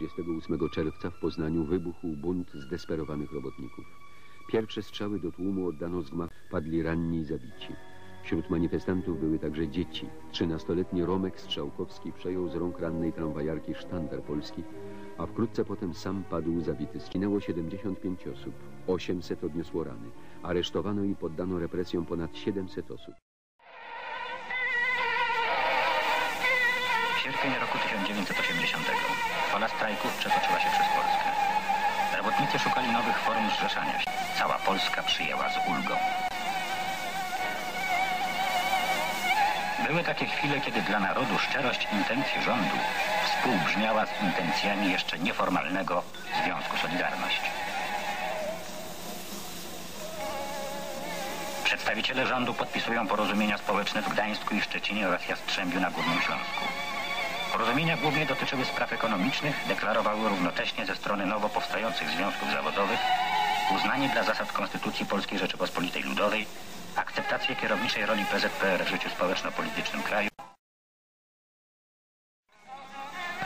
28 czerwca w Poznaniu wybuchł bunt zdesperowanych robotników. Pierwsze strzały do tłumu oddano z gmachu, padli ranni i zabici. Wśród manifestantów były także dzieci. Trzynastoletni Romek Strzałkowski przejął z rąk rannej tramwajarki sztandar polski, a wkrótce potem sam padł zabity. Skinęło 75 osób, 800 odniosło rany. Aresztowano i poddano represjom ponad 700 osób. Sierpień roku 1980. Fala strajków przetoczyła się przez Polskę. Robotnicy szukali nowych form zrzeszania się. Cała Polska przyjęła z ulgą. Były takie chwile, kiedy dla narodu szczerość intencji rządu współbrzmiała z intencjami jeszcze nieformalnego Związku Solidarność. Przedstawiciele rządu podpisują porozumienia społeczne w Gdańsku i Szczecinie oraz Jastrzębiu na Górnym Śląsku. Porozumienia głównie dotyczyły spraw ekonomicznych, deklarowały równocześnie ze strony nowo powstających związków zawodowych uznanie dla zasad Konstytucji Polskiej Rzeczypospolitej Ludowej, akceptację kierowniczej roli PZPR w życiu społeczno-politycznym kraju.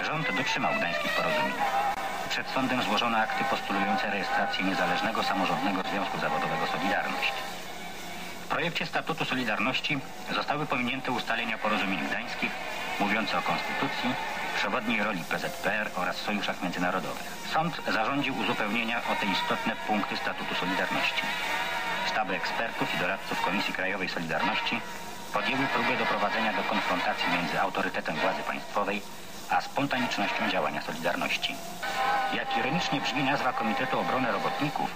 Rząd dotrzymał gdańskich porozumień. Przed sądem złożono akty postulujące rejestrację niezależnego samorządnego związku zawodowego Solidarność. W projekcie statutu Solidarności zostały pominięte ustalenia porozumień gdańskich mówiące o konstytucji, przewodniej roli PZPR oraz sojuszach międzynarodowych. Sąd zarządził uzupełnienia o te istotne punkty statutu Solidarności. Sztaby ekspertów i doradców Komisji Krajowej Solidarności podjęły próbę doprowadzenia do konfrontacji między autorytetem władzy państwowej a spontanicznością działania Solidarności. Jak ironicznie brzmi nazwa Komitetu Obrony Robotników,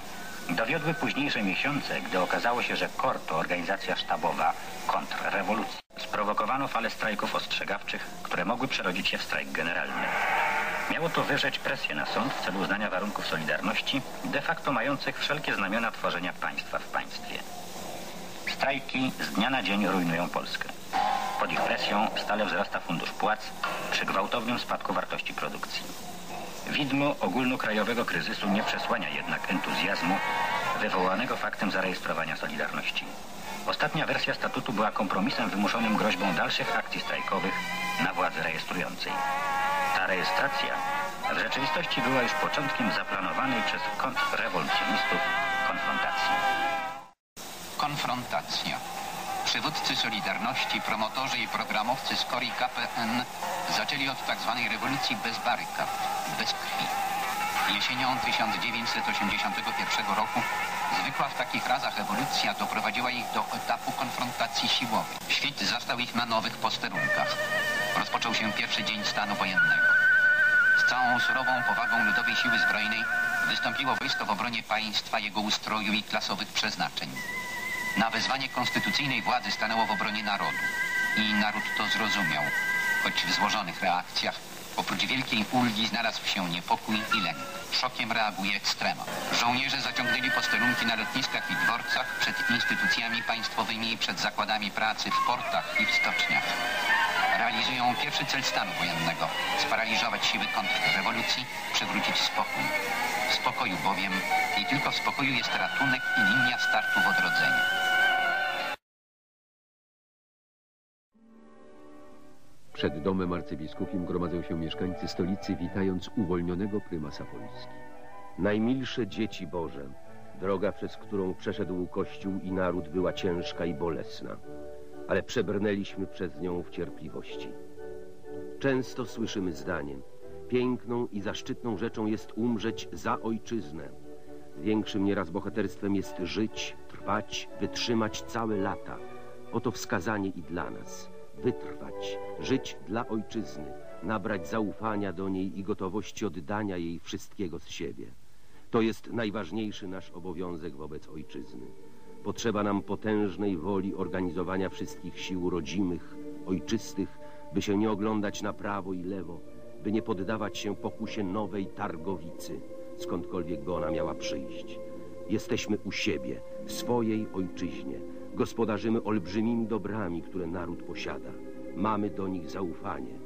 dowiodły późniejsze miesiące, gdy okazało się, że KOR to organizacja sztabowa kontrrewolucji. Sprowokowano falę strajków ostrzegawczych, które mogły przerodzić się w strajk generalny. Miało to wyrzeć presję na sąd w celu uznania warunków Solidarności, de facto mających wszelkie znamiona tworzenia państwa w państwie. Strajki z dnia na dzień rujnują Polskę. Pod ich presją stale wzrasta fundusz płac przy gwałtownym spadku wartości produkcji. Widmo ogólnokrajowego kryzysu nie przesłania jednak entuzjazmu wywołanego faktem zarejestrowania Solidarności. Ostatnia wersja statutu była kompromisem wymuszonym groźbą dalszych akcji strajkowych na władzy rejestrującej. Ta rejestracja w rzeczywistości była już początkiem zaplanowanej przez kontrrewolucjonistów konfrontacji. Konfrontacja. Przywódcy Solidarności, promotorzy i programowcy z Kori KPN zaczęli od tzw. rewolucji bez barykad, bez krwi. Jesienią 1981 roku zwykła w takich razach ewolucja doprowadziła ich do etapu konfrontacji siłowej. Świt zastał ich na nowych posterunkach. Rozpoczął się pierwszy dzień stanu wojennego. Z całą surową powagą ludowej siły zbrojnej wystąpiło wojsko w obronie państwa, jego ustroju i klasowych przeznaczeń. Na wezwanie konstytucyjnej władzy stanęło w obronie narodu. I naród to zrozumiał, choć w złożonych reakcjach oprócz wielkiej ulgi znalazł się niepokój i lęk. Szokiem reaguje ekstrema. Żołnierze zaciągnęli posterunki na lotniskach i dworcach, przed instytucjami państwowymi przed zakładami pracy, w portach i w stoczniach. Realizują pierwszy cel stanu wojennego – sparaliżować siły kontrrewolucji, przywrócić spokój. W spokoju bowiem i tylko w spokoju jest ratunek i linia startu w odrodzeniu. Przed domem arcybiskupim gromadzą się mieszkańcy stolicy, witając uwolnionego prymasa Polski. Najmilsze dzieci Boże, droga, przez którą przeszedł Kościół i naród była ciężka i bolesna, ale przebrnęliśmy przez nią w cierpliwości. Często słyszymy zdanie, piękną i zaszczytną rzeczą jest umrzeć za ojczyznę. Większym nieraz bohaterstwem jest żyć, trwać, wytrzymać całe lata. Oto wskazanie i dla nas – wytrwać, żyć dla ojczyzny, nabrać zaufania do niej i gotowości oddania jej wszystkiego z siebie. To jest najważniejszy nasz obowiązek wobec ojczyzny. Potrzeba nam potężnej woli organizowania wszystkich sił rodzimych, ojczystych, by się nie oglądać na prawo i lewo, by nie poddawać się pokusie nowej targowicy, skądkolwiek by ona miała przyjść. Jesteśmy u siebie, w swojej ojczyźnie, Gospodarzymy olbrzymimi dobrami, które naród posiada. Mamy do nich zaufanie.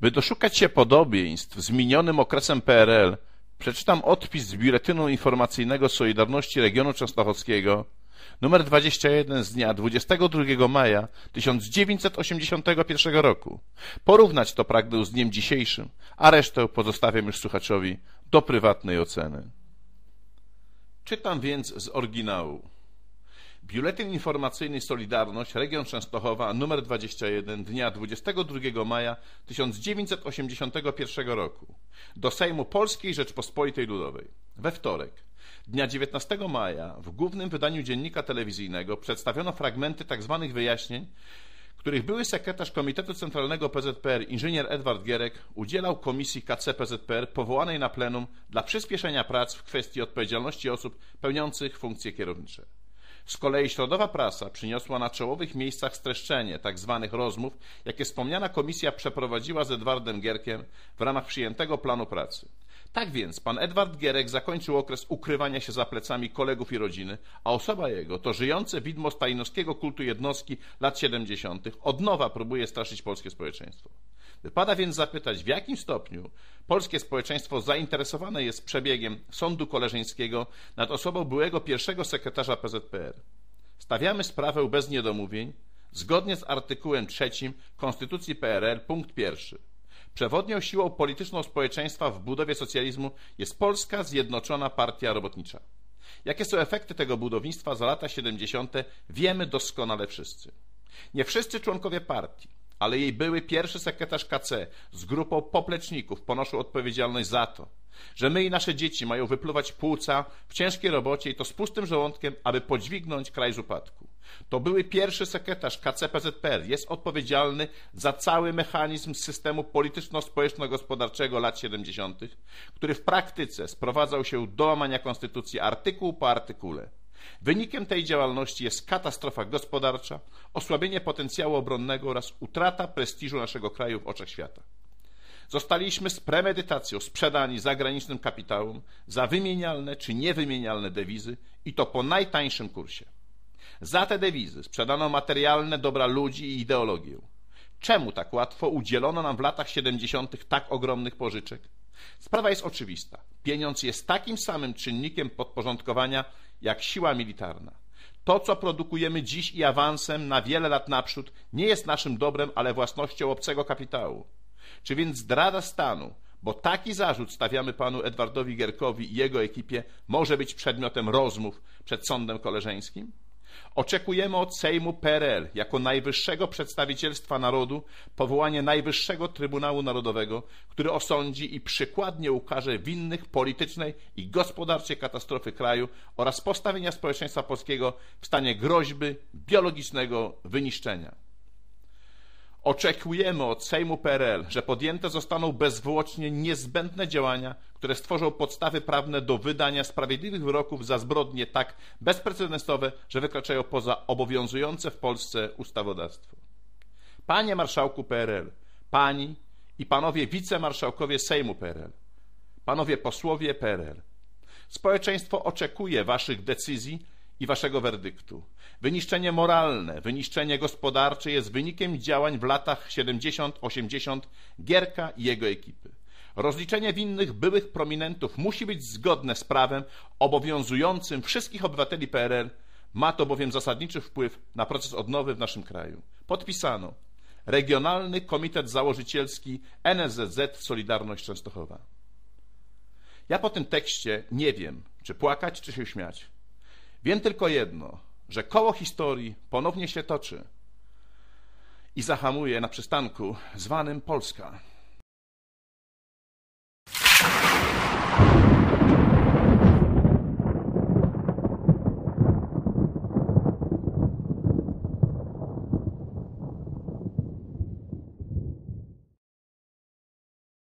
By doszukać się podobieństw z minionym okresem PRL, przeczytam odpis z Biuletynu Informacyjnego Solidarności Regionu Częstochowskiego numer 21 z dnia 22 maja 1981 roku. Porównać to pragnę z dniem dzisiejszym, a resztę pozostawiam już słuchaczowi do prywatnej oceny. Czytam więc z oryginału. Biuletyn informacyjny Solidarność, Region Częstochowa, numer 21, dnia 22 maja 1981 roku. Do Sejmu Polskiej Rzeczpospolitej Ludowej. We wtorek, dnia 19 maja, w głównym wydaniu dziennika telewizyjnego przedstawiono fragmenty tzw. Tak wyjaśnień, których były sekretarz Komitetu Centralnego PZPR inżynier Edward Gierek udzielał komisji KC PZPR powołanej na plenum dla przyspieszenia prac w kwestii odpowiedzialności osób pełniących funkcje kierownicze. Z kolei środowa prasa przyniosła na czołowych miejscach streszczenie tzw. Tak rozmów, jakie wspomniana komisja przeprowadziła z Edwardem Gierkiem w ramach przyjętego planu pracy. Tak więc pan Edward Gierek zakończył okres ukrywania się za plecami kolegów i rodziny, a osoba jego to żyjące widmo stajnowskiego kultu jednostki lat 70. od nowa próbuje straszyć polskie społeczeństwo. Wypada więc zapytać, w jakim stopniu polskie społeczeństwo zainteresowane jest przebiegiem sądu koleżeńskiego nad osobą byłego pierwszego sekretarza PZPR. Stawiamy sprawę bez niedomówień, zgodnie z artykułem 3 Konstytucji PRL, punkt pierwszy. Przewodnią siłą polityczną społeczeństwa w budowie socjalizmu jest Polska Zjednoczona Partia Robotnicza. Jakie są efekty tego budownictwa za lata 70., wiemy doskonale wszyscy. Nie wszyscy członkowie partii, ale jej były pierwszy sekretarz KC z grupą popleczników ponoszą odpowiedzialność za to, że my i nasze dzieci mają wypluwać płuca w ciężkiej robocie i to z pustym żołądkiem, aby podźwignąć kraj z upadku. To były pierwszy sekretarz KCPZPR, jest odpowiedzialny za cały mechanizm systemu polityczno-społeczno-gospodarczego lat 70., który w praktyce sprowadzał się do łamania konstytucji artykuł po artykule. Wynikiem tej działalności jest katastrofa gospodarcza, osłabienie potencjału obronnego oraz utrata prestiżu naszego kraju w oczach świata. Zostaliśmy z premedytacją sprzedani zagranicznym kapitałom za wymienialne czy niewymienialne dewizy i to po najtańszym kursie. Za te dewizy sprzedano materialne dobra ludzi i ideologię. Czemu tak łatwo udzielono nam w latach 70. tak ogromnych pożyczek? Sprawa jest oczywista. Pieniądz jest takim samym czynnikiem podporządkowania jak siła militarna. To, co produkujemy dziś i awansem na wiele lat naprzód, nie jest naszym dobrem, ale własnością obcego kapitału. Czy więc zdrada stanu, bo taki zarzut stawiamy panu Edwardowi Gierkowi i jego ekipie, może być przedmiotem rozmów przed sądem koleżeńskim? Oczekujemy od Sejmu PRL jako najwyższego przedstawicielstwa narodu powołanie Najwyższego Trybunału Narodowego, który osądzi i przykładnie ukaże winnych politycznej i gospodarczej katastrofy kraju oraz postawienia społeczeństwa polskiego w stanie groźby biologicznego wyniszczenia. Oczekujemy od Sejmu PRL, że podjęte zostaną bezzwłocznie niezbędne działania, które stworzą podstawy prawne do wydania sprawiedliwych wyroków za zbrodnie tak bezprecedensowe, że wykraczają poza obowiązujące w Polsce ustawodawstwo. Panie Marszałku PRL, Pani i Panowie Wicemarszałkowie Sejmu PRL, Panowie Posłowie PRL, społeczeństwo oczekuje Waszych decyzji i waszego werdyktu. Wyniszczenie moralne, wyniszczenie gospodarcze jest wynikiem działań w latach 70-80 Gierka i jego ekipy. Rozliczenie winnych byłych prominentów musi być zgodne z prawem obowiązującym wszystkich obywateli PRL. Ma to bowiem zasadniczy wpływ na proces odnowy w naszym kraju. Podpisano Regionalny Komitet Założycielski NSZZ Solidarność Częstochowa. Ja po tym tekście nie wiem, czy płakać, czy się śmiać. Wiem tylko jedno, że koło historii ponownie się toczy i zahamuje na przystanku zwanym Polska.